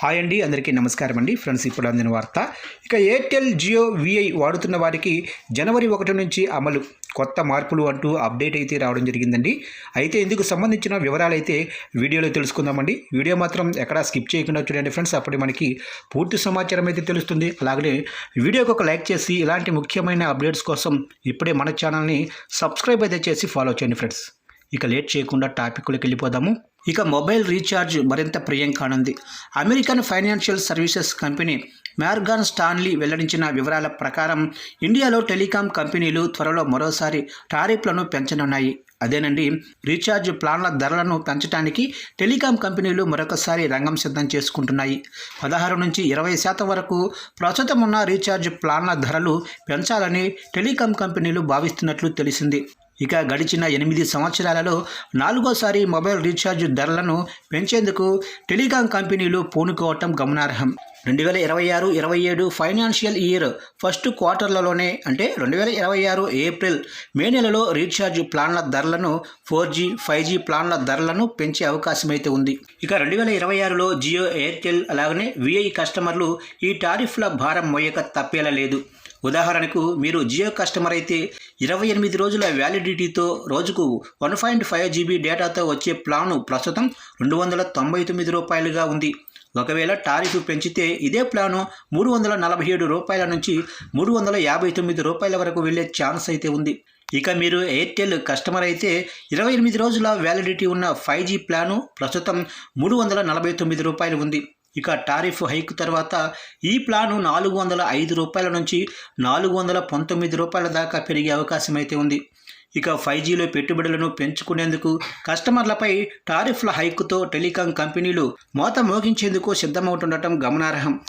Hi అండి అందరికీ నమస్కారం అండి. ఫ్రెండ్స్ ఇప్పుడు అందిన వార్త. ఇక ఎయిర్టెల్ జియో విఐ వాడుతున్న వారికి జనవరి ఒకటి నుంచి అమలు కొత్త మార్పులు అంటూ అప్డేట్ అయితే రావడం జరిగిందండి. అయితే ఇందుకు సంబంధించిన వివరాలు అయితే వీడియోలో తెలుసుకుందామండి. వీడియో మాత్రం ఎక్కడా స్కిప్ చేయకుండా చూడండి ఫ్రెండ్స్. అప్పుడు మనకి పూర్తి సమాచారం అయితే తెలుస్తుంది. అలాగే వీడియోకి ఒక లైక్ చేసి ఇలాంటి ముఖ్యమైన అప్డేట్స్ కోసం ఇప్పుడే మన ఛానల్ని సబ్స్క్రైబ్ అయితే చేసి ఫాలో చేయండి ఫ్రెండ్స్. ఇక లేట్ చేయకుండా టాపిక్లోకి వెళ్ళిపోదాము. ఇక మొబైల్ రీఛార్జ్ మరింత ప్రియం కానుంది. American financial services company Morgan Stanley వెల్లడించిన వివరాల ప్రకారం ఇండియాలో టెలికాం కంపెనీలు త్వరలో మరోసారి టారిఫ్లను పెంచనున్నాయి. అదేనండి రీఛార్జ్ ప్లాన్ల ధరలను పెంచడానికి టెలికాం కంపెనీలు మరొకసారి రంగం సిద్ధం చేసుకుంటున్నాయి. పదహారు నుంచి ఇరవై శాతం వరకు ప్రస్తుతం ఉన్న రీఛార్జ్ ప్లాన్ల ధరలు పెంచాలని టెలికాం కంపెనీలు భావిస్తున్నట్లు తెలిసింది. ఇక గడిచిన ఎనిమిది సంవత్సరాలలో నాలుగోసారి మొబైల్ రీఛార్జ్ ధరలను పెంచేందుకు టెలికాం కంపెనీలు పూనుకోవటం గమనార్హం. రెండు వేల ఇరవై ఆరు ఇరవై ఏడు ఫైనాన్షియల్ ఇయర్ ఫస్ట్ క్వార్టర్లలోనే అంటే రెండు వేల ఇరవై ఆరు ఏప్రిల్ మే నెలలో రీఛార్జ్ ప్లాన్ల ధరలను ఫోర్ జీ ఫైవ్ జీ ప్లాన్ల ధరలను పెంచే అవకాశం అయితే ఉంది. ఇక రెండు వేల ఇరవై ఆరులో జియో ఎయిర్టెల్ అలాగనే విఐ కస్టమర్లు ఈ టారిఫ్ల భారం మోయక తప్పేలా లేదు. ఉదాహరణకు మీరు జియో కస్టమర్ అయితే ఇరవై ఎనిమిది రోజుల వ్యాలిడిటీతో రోజుకు వన్ పాయింట్ ఫైవ్ జీబీ డేటాతో వచ్చే ప్లాను ప్రస్తుతం రెండు వందల తొంభై తొమ్మిది రూపాయలుగా ఉంది. ఒకవేళ టారిఫ్ పెంచితే ఇదే ప్లాను మూడు వందల నలభై ఏడు రూపాయల నుంచి మూడు వందల యాభై తొమ్మిది రూపాయల వరకు వెళ్ళే ఛాన్స్ అయితే ఉంది. ఇక మీరు ఎయిర్టెల్ కస్టమర్ అయితే ఇరవై ఎనిమిది రోజుల వ్యాలిడిటీ ఉన్న ఫైవ్ జీ ప్లాను ప్రస్తుతం మూడు వందల నలభై తొమ్మిది రూపాయలు ఉంది. ఇక టారిఫ్ హైక్ తర్వాత ఈ ప్లాను నాలుగు వందల ఐదు రూపాయల నుంచి నాలుగు వందల పంతొమ్మిది రూపాయల దాకా పెరిగే అవకాశం అయితే ఉంది. ఇక ఫైవ్ జీలో పెట్టుబడులను పెంచుకునేందుకు కస్టమర్లపై టారిఫ్ల హైక్తో టెలికాం కంపెనీలు మోత మోగించేందుకు సిద్ధమవుతుండటం గమనార్హం.